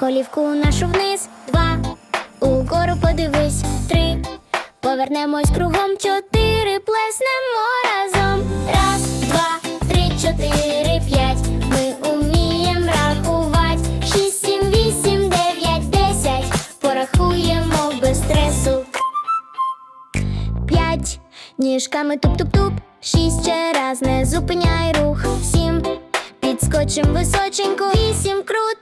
голівку нашу вниз. Два. Угору подивись. Три. Повернемось кругом. Чотири. Плеснемо разом. Раз, два, три, чотири, п'ять. Ми умієм рахувати. Шість, сім, вісім, дев'ять, десять. Порахуємо без стресу. П'ять. Ніжками туп-туп-туп. Шість ще раз не зупиняй рух. Сім. Підскочим височенько. Вісім. Крутимось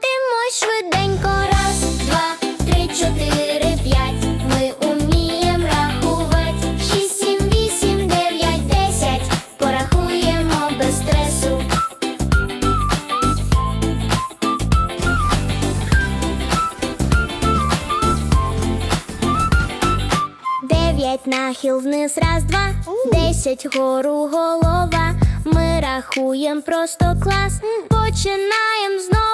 Дев'ять нахил вниз, раз, два, десять гору голова. Ми рахуєм просто клас. Починаєм знову.